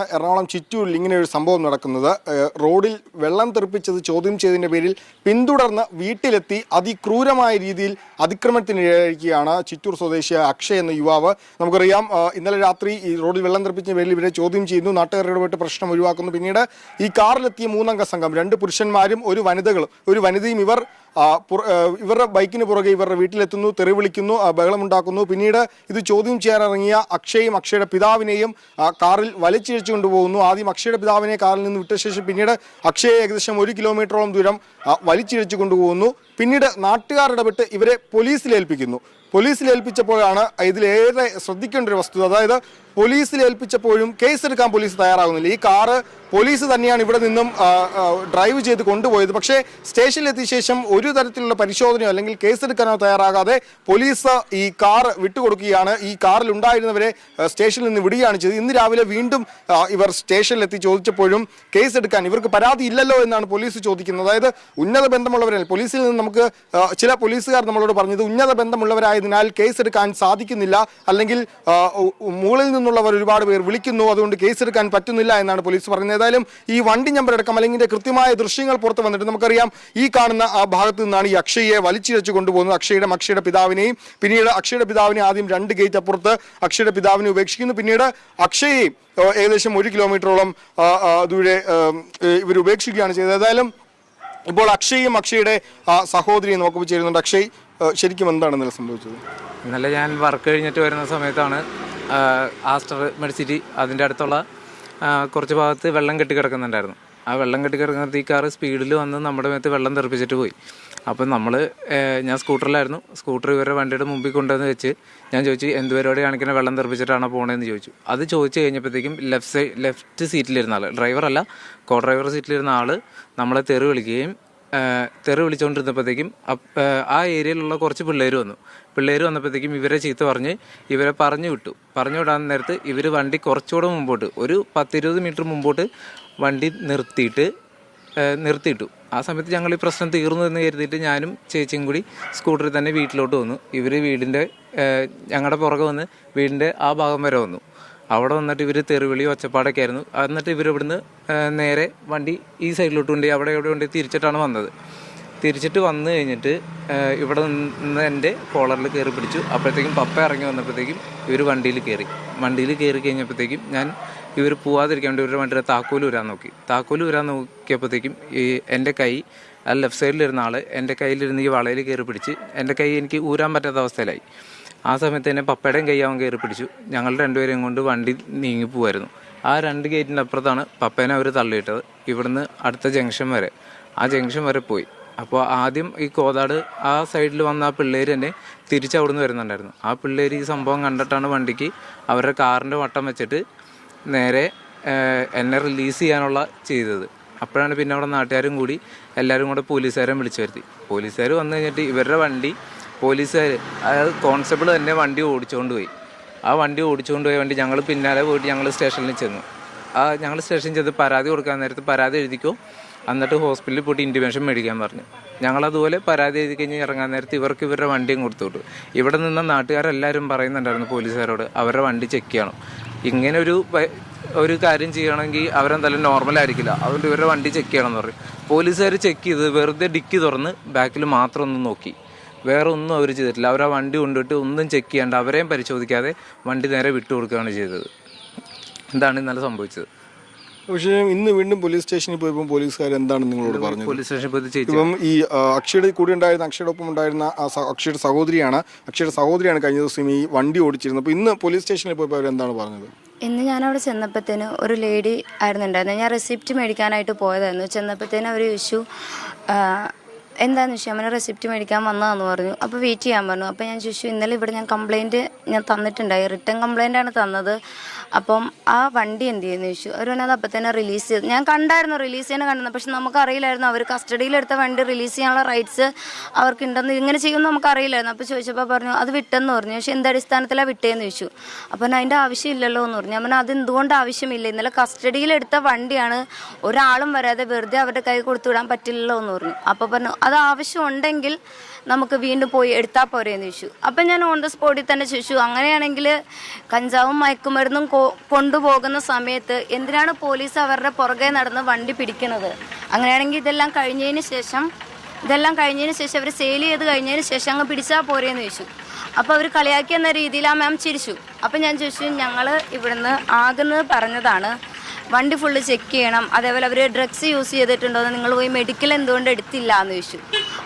എറണാകുളം ചിറ്റൂരിൽ ഇങ്ങനെ ഒരു സംഭവം നടക്കുന്നത്. റോഡിൽ വെള്ളം തെറിപ്പിച്ചത് ചോദ്യം ചെയ്തതിന്റെ പേരിൽ പിന്തുടർന്ന് വീട്ടിലെത്തി അതിക്രൂരമായ രീതിയിൽ അതിക്രമത്തിനിരയായിരിക്കുകയാണ് ചിറ്റൂർ സ്വദേശി അക്ഷയ് എന്ന യുവാവ്. നമുക്കറിയാം ഇന്നലെ രാത്രി ഈ റോഡിൽ വെള്ളം തെറിപ്പിച്ച പേരിൽ ഇവരെ ചോദ്യം ചെയ്യുന്നു. നാട്ടുകാരുടെ പോയിട്ട് പ്രശ്നം ഒഴിവാക്കുന്നു. പിന്നീട് ഈ കാറിലെത്തിയ മൂന്നംഗ സംഘം രണ്ട് പുരുഷന്മാരും ഒരു വനിതകളും ഒരു വനിതയും ഇവർ ഇവരുടെ ബൈക്കിന് പുറകെ ഇവരുടെ വീട്ടിലെത്തുന്നു തെറി വിളിക്കുന്നു ബഹളമുണ്ടാക്കുന്നു. പിന്നീട് ഇത് ചോദ്യം ചെയ്യാനിറങ്ങിയ അക്ഷയും അക്ഷയുടെ പിതാവിനെയും കാറിൽ വലിച്ചിഴച്ചു കൊണ്ടുപോകുന്നു ആദ്യം അക്ഷയുടെ പിതാവിനെ കാറിൽ നിന്ന് വിട്ട ശേഷം പിന്നീട് അക്ഷയെ ഏകദേശം ഒരു കിലോമീറ്ററോളം ദൂരം വലിച്ചിഴച്ചു കൊണ്ടുപോകുന്നു പിന്നീട് നാട്ടുകാരിടപെട്ട് ഇവരെ പോലീസിൽ ഏൽപ്പിക്കുന്നു. പോലീസിൽ ഏൽപ്പിച്ചപ്പോഴാണ് ഇതിലേറെ ശ്രദ്ധിക്കേണ്ട ഒരു വസ്തുത. അതായത് പോലീസിൽ ഏൽപ്പിച്ചപ്പോഴും കേസെടുക്കാൻ പോലീസ് തയ്യാറാകുന്നില്ല ഈ കാറ് പോലീസ് തന്നെയാണ് ഇവിടെ നിന്നും ഡ്രൈവ് ചെയ്ത് കൊണ്ടുപോയത്. പക്ഷേ സ്റ്റേഷനിലെത്തിയ ശേഷം ഒരു തരത്തിലുള്ള പരിശോധനയോ അല്ലെങ്കിൽ കേസ് എടുക്കാനോ തയ്യാറാകാതെ പോലീസ് ഈ കാർ വിട്ടുകൊടുക്കുകയാണ്. ഈ കാറിൽ ഉണ്ടായിരുന്നവരെ സ്റ്റേഷനിൽ നിന്ന് വിടുകയാണ് ചെയ്തത്. ഇന്ന് രാവിലെ വീണ്ടും ഇവർ സ്റ്റേഷനിലെത്തി ചോദിച്ചപ്പോഴും കേസ് എടുക്കാൻ ഇവർക്ക് പരാതി ഇല്ലല്ലോ എന്നാണ് പോലീസ് ചോദിക്കുന്നത്. അതായത് ഉന്നത ബന്ധമുള്ളവരല്ല? പോലീസിൽ നിന്ന് നമുക്ക് ചില പോലീസുകാർ നമ്മളോട് പറഞ്ഞത് ഉന്നത ബന്ധമുള്ളവരായതിനാൽ കേസെടുക്കാൻ സാധിക്കുന്നില്ല. അല്ലെങ്കിൽ മുകളിൽ നിന്നുള്ളവർ ഒരുപാട് പേർ വിളിക്കുന്നു. അതുകൊണ്ട് കേസെടുക്കാൻ പറ്റുന്നില്ല എന്നാണ് പോലീസ് പറയുന്നത്. ഏതായാലും ഈ വണ്ടി നമ്പർ അടക്കം അല്ലെങ്കിൽ ഇതിന്റെ കൃത്യമായ ദൃശ്യങ്ങൾ പുറത്തു വന്നിട്ട് നമുക്കറിയാം ഈ കാണുന്ന ആ ഭാഗത്ത് നിന്നാണ് ഈ അക്ഷയെ വലിച്ചിഴച്ചു കൊണ്ടുപോകുന്നത്. അക്ഷയുടെ അക്ഷയുടെ പിതാവിനെയും പിന്നീട് അക്ഷയുടെ പിതാവിനെ ആദ്യം രണ്ട് ഗേറ്റ് അപ്പുറത്ത് അക്ഷയുടെ പിതാവിനെ ഉപേക്ഷിക്കുന്നു. പിന്നീട് അക്ഷയെയും ഏകദേശം ഒരു കിലോമീറ്ററോളം ദൂരെ ഇവർ ഉപേക്ഷിക്കുകയാണ് ചെയ്തത്. ഏതായാലും ഇപ്പോൾ അക്ഷയും അക്ഷയുടെ സഹോദരിയും നോക്കുമ്പോൾ ചേരുന്നുണ്ട് അക്ഷയ് ശരിക്കും എന്താണ് ഇന്നലെ സംഭവിച്ചത്? ഇന്നലെ ഞാൻ വർക്ക് കഴിഞ്ഞിട്ട് വരുന്ന സമയത്താണ് ആസ്റ്റർ മെഡിസിറ്റി അതിന്റെ അടുത്തുള്ള കുറച്ച് ഭാഗത്ത് വെള്ളം കെട്ടി കിടക്കുന്നുണ്ടായിരുന്നു. ആ വെള്ളം കെട്ടി ഈ കാറ് സ്പീഡിൽ വന്ന് നമ്മുടെ മേത്ത് വെള്ളം തെറിപ്പിച്ചിട്ട് പോയി. അപ്പം നമ്മൾ ഞാൻ സ്കൂട്ടറിലായിരുന്നു. സ്കൂട്ടർ ഇവരുടെ വണ്ടിയുടെ മുമ്പിൽ കൊണ്ടുവന്ന് വെച്ച് ഞാൻ ചോദിച്ചു എന്ത് പരിപാടി കാണിക്കുന്ന വെള്ളം തെറിപ്പിച്ചിട്ടാണോ പോകണതെന്ന് ചോദിച്ചു. അത് ചോദിച്ചു കഴിഞ്ഞപ്പോഴത്തേക്കും ലെഫ്റ്റ് സൈഡ് ലെഫ്റ്റ് സീറ്റിലിരുന്ന ആൾ ഡ്രൈവറല്ല കോ ഡ്രൈവർ സീറ്റിലിരുന്ന ആൾ നമ്മളെ തെറി വിളിക്കുകയും തെറി വിളിച്ചുകൊണ്ടിരുന്നപ്പോഴത്തേക്കും ആ ഏരിയയിലുള്ള കുറച്ച് പിള്ളേർ വന്നു. പിള്ളേർ വന്നപ്പോഴത്തേക്കും ഇവരെ ചീത്ത പറഞ്ഞ് ഇവരെ പറഞ്ഞു വിട്ടു. പറഞ്ഞു വിടാൻ നേരത്ത് ഇവർ വണ്ടി കുറച്ചുകൂടെ മുമ്പോട്ട് ഒരു പത്തിരുപത് മീറ്റർ മുമ്പോട്ട് വണ്ടി നിർത്തിയിട്ട് നിർത്തിയിട്ടു. ആ സമയത്ത് ഞങ്ങൾ ഈ പ്രശ്നം തീർന്നു എന്ന് കരുതിയിട്ട് ഞാനും ചേച്ചിയും കൂടി സ്കൂട്ടറിൽ തന്നെ വീട്ടിലോട്ട് വന്നു. ഇവർ വീടിന്റെ ഞങ്ങളുടെ പുറകെ വന്ന് വീടിന്റെ ആ ഭാഗം വരെ വന്നു. അവിടെ വന്നിട്ട് ഇവർ തെറിവിളി ഒച്ചപ്പാടൊക്കെ ആയിരുന്നു. എന്നിട്ട് ഇവർ ഇവിടുന്ന് നേരെ വണ്ടി ഈ സൈഡിലോട്ട് കൊണ്ട് അവിടെ എവിടെ കൊണ്ട് തിരിച്ചിട്ടാണ് വന്നത്. തിരിച്ചിട്ട് വന്നു കഴിഞ്ഞിട്ട് ഇവിടെ നിന്ന് എന്റെ കോളറിൽ കയറി പിടിച്ചു. അപ്പോഴത്തേക്കും പപ്പ ഇറങ്ങി വന്നപ്പോഴത്തേക്കും ഇവർ വണ്ടിയിൽ കയറി. വണ്ടിയിൽ കയറി കഴിഞ്ഞപ്പോഴത്തേക്കും ഞാൻ ഇവർ പോവാതിരിക്കാൻ വേണ്ടി ഇവരുടെ വണ്ടിയുടെ താക്കോൽ വരാൻ നോക്കി. താക്കോൽ വരാൻ നോക്കിയപ്പോഴത്തേക്കും ഈ എന്റെ കൈ ആ ലെഫ്റ്റ് സൈഡിലിരുന്ന ആൾ എന്റെ കയ്യിലിരുന്ന് ഈ വളയിൽ കയറി പിടിച്ച് എന്റെ കൈ എനിക്ക് ഊരാൻ പറ്റാത്ത അവസ്ഥയിലായി. ആ സമയത്ത് തന്നെ പപ്പയുടെയും കൈ അവൻ കയറി പിടിച്ചു. ഞങ്ങൾ രണ്ടുപേരെയും കൊണ്ട് വണ്ടി നീങ്ങി പോവായിരുന്നു. ആ രണ്ട് ഗേറ്റിന്റെ അപ്പുറത്താണ് പപ്പേനെ അവർ തള്ളിയിട്ടത്. ഇവിടുന്ന് അടുത്ത ജംഗ്ഷൻ വരെ. ആ ജംഗ്ഷൻ വരെ പോയി. അപ്പോൾ ആദ്യം ഈ കോതാട് ആ സൈഡിൽ വന്ന ആ പിള്ളേർ തന്നെ തിരിച്ച് അവിടുന്ന് വരുന്നുണ്ടായിരുന്നു. ആ പിള്ളേർ ഈ സംഭവം കണ്ടിട്ടാണ് വണ്ടിക്ക് അവരുടെ കാറിന്റെ വട്ടം വെച്ചിട്ട് നേരെ എന്നെ റിലീസ് ചെയ്യാനുള്ള ചെയ്തത്. അപ്പോഴാണ് പിന്നെ അവിടെ നാട്ടുകാരും കൂടി എല്ലാവരും കൂടെ പോലീസുകാരെ വിളിച്ചു വരുത്തി. പോലീസുകാർ വന്നു കഴിഞ്ഞിട്ട് ഇവരുടെ വണ്ടി പോലീസുകാർ അതായത് കോൺസ്റ്റബിൾ തന്നെ വണ്ടി ഓടിച്ചുകൊണ്ട് പോയി. ആ വണ്ടി ഓടിച്ചുകൊണ്ട് പോയ വണ്ടി ഞങ്ങൾ പിന്നാലെ പോയിട്ട് ഞങ്ങൾ സ്റ്റേഷനിൽ ചെന്നു. ആ ഞങ്ങൾ സ്റ്റേഷനിൽ ചെന്ന് പരാതി കൊടുക്കാൻ നേരത്ത് പരാതി എഴുതിക്കോ? എന്നിട്ട് ഹോസ്പിറ്റലിൽ പോയിട്ട് ഇന്റിമേഷൻ മേടിക്കാൻ പറഞ്ഞു. ഞങ്ങളതുപോലെ പരാതി എഴുതി കഴിഞ്ഞ് ഇറങ്ങാൻ നേരത്ത് ഇവർക്ക് ഇവരുടെ വണ്ടിയും കൊടുത്തു വിട്ടു ഇവിടെ നിന്ന് നാട്ടുകാരെല്ലാവരും പറയുന്നുണ്ടായിരുന്നു പോലീസുകാരോട് അവരുടെ വണ്ടി ചെക്ക് ചെയ്യണം. ഇങ്ങനെ ഒരു ഒരു കാര്യം ചെയ്യണമെങ്കിൽ അവരെന്തായാലും നോർമൽ ആയിരിക്കില്ല. അതുകൊണ്ട് ഇവരുടെ വണ്ടി ചെക്ക് ചെയ്യണം എന്ന് പറയും പോലീസുകാർ ചെക്ക് ചെയ്ത് വെറുതെ ഡിക്കി തുറന്ന് ബാക്കിൽ മാത്രം ഒന്ന് നോക്കി. വേറെ ഒന്നും അവർ ചെയ്തിട്ടില്ല. അവർ ആ വണ്ടി കൊണ്ടിട്ട് ഒന്നും ചെക്ക് ചെയ്യാണ്ട് അവരെയും പരിശോധിക്കാതെ വണ്ടി നേരെ വിട്ടു കൊടുക്കുകയാണ് ചെയ്തത്. എന്താണ് ഇന്നലെ സംഭവിച്ചത്. പക്ഷേ ഇന്ന് വീണ്ടും പോലീസ് സ്റ്റേഷനിൽ പോയപ്പോൾ പോലീസുകാർ എന്താണ് നിങ്ങളോട് പറഞ്ഞത്? പോലീസ് സ്റ്റേഷനിൽ പോയി ഇപ്പം ഈ അക്ഷയുടെ കൂടെ ഉണ്ടായിരുന്ന അക്ഷയുടെ ഒപ്പം ഉണ്ടായിരുന്ന ആ അക്ഷയുടെ സഹോദരിയാണ്. അക്ഷയുടെ സഹോദരിയാണ് കഴിഞ്ഞ ദിവസം ഈ വണ്ടി ഓടിച്ചിരുന്നത്. അപ്പോൾ ഇന്ന് പോലീസ് സ്റ്റേഷനിൽ പോയപ്പോൾ അവർ എന്താണ് പറഞ്ഞത്? ഇന്ന് ഞാൻ അവിടെ ചെന്നപ്പോഴത്തേന് ഒരു ലേഡി ആയിരുന്നുണ്ടായിരുന്നു. ഞാൻ റെസിപ്റ്റ് മേടിക്കാനായിട്ട് പോയതായിരുന്നു. ചെന്നപ്പോഴത്തേന് അവർ ചോദിച്ചു "ആ, എന്താന്ന് വെച്ചാൽ അമ്മനെ റെസിപ്റ്റ് മേടിക്കാൻ വന്നതെന്ന് പറഞ്ഞു. അപ്പോൾ വെയിറ്റ് ചെയ്യാൻ പറഞ്ഞു. അപ്പോൾ ഞാൻ ചോദിച്ചു ഇന്നലെ ഇവിടെ ഞാൻ കംപ്ലയിന്റ് ഞാൻ തന്നിട്ടുണ്ടായി. റിട്ടേൺ കംപ്ലയിന്റ് ആണ് തന്നത്. അപ്പം ആ വണ്ടി എന്ത് ചെയ്യുന്നു ചോദിച്ചു അവർ പറഞ്ഞത് അപ്പം തന്നെ റിലീസ് ചെയ്തു. ഞാൻ കണ്ടായിരുന്നു റിലീസ് ചെയ്യാൻ കണ്ടത് പക്ഷെ നമുക്കറിയില്ലായിരുന്നു. അവർ കസ്റ്റഡിയിലെടുത്ത വണ്ടി റിലീസ് ചെയ്യാനുള്ള റൈറ്റ്സ് അവർക്കുണ്ടെന്ന്. ഇങ്ങനെ ചെയ്യുമെന്ന് നമുക്കറിയില്ലായിരുന്നു. അപ്പോൾ ചോദിച്ചപ്പോൾ പറഞ്ഞു അത് വിട്ടെന്ന് പറഞ്ഞു. പക്ഷെ എന്തടിസ്ഥാനത്തിലാണ് വിട്ടേന്ന് ചോദിച്ചു. അപ്പം അതിന്റെ ആവശ്യമില്ലല്ലോ എന്ന് പറഞ്ഞു. ഞാൻ പറഞ്ഞു അത് ആവശ്യമില്ല? ഇന്നലെ കസ്റ്റഡിയിലെടുത്ത വണ്ടിയാണ് ഒരാളും വരാതെ വെറുതെ അവരുടെ കൈ കൊടുത്തു വിടാൻ പറ്റില്ലല്ലോ എന്ന് പറഞ്ഞു. അപ്പോൾ പറഞ്ഞു അത് ആവശ്യമുണ്ടെങ്കിൽ നമുക്ക് വീണ്ടും പോയി എടുത്താൽ പോരേന്ന് ചോദിച്ചു. അപ്പം ഞാൻ ഓൺ ദ സ്പോട്ടിൽ തന്നെ ചോദിച്ചു അങ്ങനെയാണെങ്കിൽ കഞ്ചാവും മയക്കുമരുന്നും കൊണ്ടുപോകുന്ന സമയത്ത് എന്തിനാണ് പോലീസ് അവരുടെ പുറകെ നടന്ന് വണ്ടി പിടിക്കുന്നത്? അങ്ങനെയാണെങ്കിൽ ഇതെല്ലാം കഴിഞ്ഞതിന് ശേഷം ഇതെല്ലാം കഴിഞ്ഞതിന് ശേഷം അവർ സെയിൽ ചെയ്ത് കഴിഞ്ഞതിന് ശേഷം അങ്ങ് പിടിച്ചാൽ പോരെയെന്ന് ചോദിച്ചു. അപ്പോൾ അവർ കളിയാക്കി എന്ന രീതിയിൽ ആ മാം ചിരിച്ചു. അപ്പം ഞാൻ ചോദിച്ചു ഞങ്ങൾ ഇവിടുന്ന് ആകുന്നത് പറഞ്ഞതാണ്. വണ്ടി ഫുള്ള് ചെക്ക് ചെയ്യണം. അതേപോലെ അവർ ഡ്രഗ്സ് യൂസ് ചെയ്തിട്ടുണ്ടോ എന്ന് നിങ്ങൾ പോയി മെഡിക്കൽ എന്തുകൊണ്ട് എടുത്തില്ല എന്ന് ചോദിച്ചു.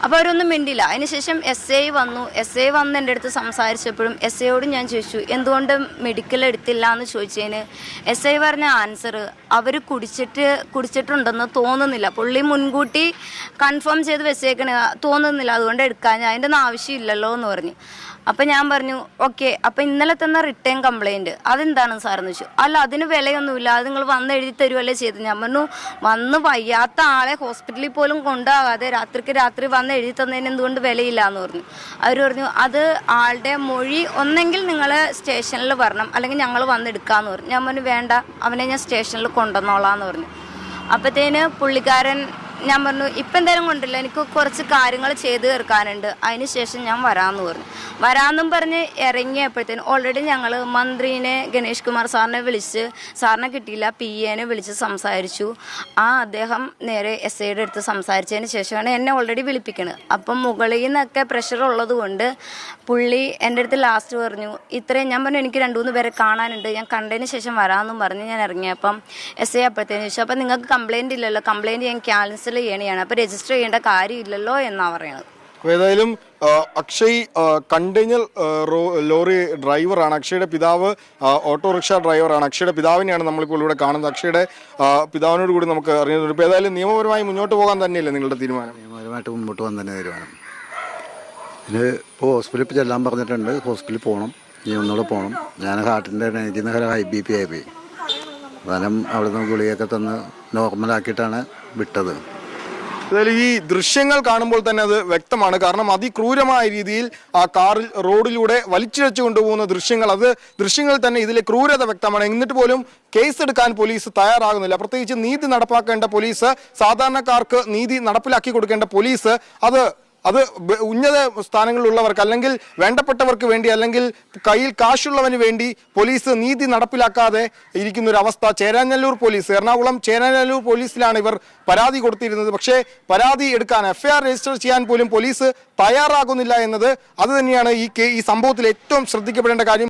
അപ്പോൾ അവരൊന്നും മിണ്ടില്ല അതിനുശേഷം എസ് ഐ വന്നു. എസ് ഐ വന്ന് എന്റെ അടുത്ത് സംസാരിച്ചപ്പോഴും എസ് ഐയോട് ഞാൻ ചോദിച്ചു എന്തുകൊണ്ട് മെഡിക്കൽ എടുത്തില്ല എന്ന് ചോദിച്ചതിന്? എസ് ഐ പറഞ്ഞ ആൻസർ അവർ കുടിച്ചിട്ട് കുടിച്ചിട്ടുണ്ടെന്ന് തോന്നുന്നില്ല. പുള്ളി മുൻകൂട്ടി കൺഫേം ചെയ്ത് വെച്ചേക്കണ. തോന്നുന്നില്ല. അതുകൊണ്ട് എടുക്കാൻ അതിന്റെ ഒന്നും ആവശ്യമില്ലല്ലോ എന്ന് പറഞ്ഞു. അപ്പം ഞാൻ പറഞ്ഞു ഓക്കെ അപ്പം ഇന്നലെ തന്ന റിട്ടേൺ കംപ്ലൈന്റ് അതെന്താണ് സാറെന്ന് ചോദിച്ചു. അല്ല അതിന് വിലയൊന്നുമില്ല. അത് നിങ്ങൾ വന്ന് എഴുതി തരുമല്ലേ ചെയ്ത് ഞാൻ പറഞ്ഞു വന്ന് വയ്യാത്ത ആളെ ഹോസ്പിറ്റലിൽ പോലും കൊണ്ടാകാതെ രാത്രിക്ക് രാത്രി വന്ന് എഴുതി തന്നതിന് എന്തുകൊണ്ട് വിലയില്ല എന്ന് പറഞ്ഞു. അവർ പറഞ്ഞു അത് ആളുടെ മൊഴി ഒന്നെങ്കിൽ നിങ്ങൾ സ്റ്റേഷനിൽ വരണം. അല്ലെങ്കിൽ ഞങ്ങൾ വന്ന് എടുക്കാമെന്ന് പറഞ്ഞു. ഞാൻ പറഞ്ഞു വേണ്ട. അവനെ ഞാൻ സ്റ്റേഷനിൽ കൊണ്ടുവന്നോളാന്ന് പറഞ്ഞു. അപ്പത്തേന് പുള്ളിക്കാരൻ ഞാൻ പറഞ്ഞു ഇപ്പം എന്തായാലും കൊണ്ടില്ല എനിക്ക് കുറച്ച് കാര്യങ്ങൾ ചെയ്തു തീർക്കാനുണ്ട്. അതിന് ശേഷം ഞാൻ വരാമെന്ന് പറഞ്ഞു. വരാമെന്നും പറഞ്ഞ് ഇറങ്ങിയപ്പോഴത്തേനും ഓൾറെഡി ഞങ്ങൾ മന്ത്രിനെ ഗണേഷ് കുമാർ സാറിനെ വിളിച്ച് സാറിനെ കിട്ടിയില്ല പി എനെ വിളിച്ച് സംസാരിച്ചു. ആ അദ്ദേഹം നേരെ എസ് ഐയുടെ അടുത്ത് സംസാരിച്ചതിന് ശേഷമാണ് എന്നെ ഓൾറെഡി വിളിപ്പിക്കുന്നത് അപ്പം മുകളിൽ നിന്നൊക്കെ പ്രഷർ ഉള്ളത് കൊണ്ട് പുള്ളി എന്റെ അടുത്ത് ലാസ്റ്റ് പറഞ്ഞു ഇത്രയും ഞാൻ പറഞ്ഞു എനിക്ക് രണ്ട് മൂന്ന് പേരെ കാണാനുണ്ട്. ഞാൻ കണ്ടതിന് ശേഷം വരാമെന്നും പറഞ്ഞ് ഞാൻ ഇറങ്ങിയപ്പം എസ് ഐ അപ്പോഴത്തേനും ചോദിച്ചു അപ്പം നിങ്ങൾക്ക് കംപ്ലയിന്റ് ഇല്ലല്ലോ. കംപ്ലയിന്റ് ഞാൻ ക്യാൻസൽ ചെയ്യണതാണ് അപ്പോൾ രജിസ്റ്റർ ചെയ്യേണ്ട കാര്യമില്ലല്ലോ എന്നാണ് പറയുന്നത് അപ്പോൾ ഏതായാലും അക്ഷയ് കണ്ടെയ്നർ റോ- ലോറി ഡ്രൈവറാണ്. അക്ഷയുടെ പിതാവ് ഓട്ടോറിക്ഷ ഡ്രൈവറാണ്. അക്ഷയുടെ പിതാവിനെയാണ് നമ്മളിപ്പോൾ ഇവിടെ കാണുന്നത്. അക്ഷയുടെ പിതാവിനോട് കൂടി നമുക്ക് അറിയുന്നുണ്ട് ഇപ്പോൾ ഏതായാലും നിയമപരമായി മുന്നോട്ട് പോകാൻ തന്നെയല്ലേ നിങ്ങളുടെ തീരുമാനം? നിയമപരമായിട്ട് മുന്നോട്ട് പോകാൻ തന്നെ തീരുമാനം. ഇതിന് ഇപ്പോൾ ഹോസ്പിറ്റലിൽ ഇപ്പോൾ ചെല്ലാൻ പറഞ്ഞിട്ടുണ്ട്. ഹോസ്പിറ്റലിൽ പോകണം ഇനി ഒന്നുകൂടെ പോകണം ഞാൻ ഹാർട്ടിന്റെ ഇതിന് ഹൈ ബി പി ആയി പോയി. അവിടെ നിന്ന് ഗുളികയൊക്കെ തന്ന് നോർമലാക്കിയിട്ടാണ് വിട്ടത്. ഏതായാലും ഈ ദൃശ്യങ്ങൾ കാണുമ്പോൾ തന്നെ അത് വ്യക്തമാണ്. കാരണം അതിക്രൂരമായ രീതിയിൽ ആ കാറിൽ റോഡിലൂടെ വലിച്ചിഴച്ചു കൊണ്ടുപോകുന്ന ദൃശ്യങ്ങൾ അത് ദൃശ്യങ്ങൾ തന്നെ ഇതിലെ ക്രൂരത വ്യക്തമാണ്. എന്നിട്ട് പോലും കേസെടുക്കാൻ പോലീസ് തയ്യാറാകുന്നില്ല. പ്രത്യേകിച്ച് നീതി നടപ്പാക്കേണ്ട പോലീസ് സാധാരണക്കാർക്ക് നീതി നടപ്പിലാക്കി കൊടുക്കേണ്ട പോലീസ് അത് അത് ഉന്നത സ്ഥാനങ്ങളിലുള്ളവർക്ക് അല്ലെങ്കിൽ വേണ്ടപ്പെട്ടവർക്ക് വേണ്ടി അല്ലെങ്കിൽ കയ്യിൽ കാശുള്ളവന് വേണ്ടി പോലീസ് നീതി നടപ്പിലാക്കാതെ ഇരിക്കുന്ന ഒരു അവസ്ഥ ചേരാനല്ലൂർ പോലീസ് എറണാകുളം ചേരാനല്ലൂർ പോലീസിലാണ് ഇവർ പരാതി കൊടുത്തിരുന്നത്. പക്ഷേ പരാതി എടുക്കാൻ എഫ്ഐആർ രജിസ്റ്റർ ചെയ്യാൻ പോലും പോലീസ് തയ്യാറാകുന്നില്ല എന്നത് അത് ഈ ഈ സംഭവത്തിൽ ഏറ്റവും ശ്രദ്ധിക്കപ്പെടേണ്ട കാര്യം.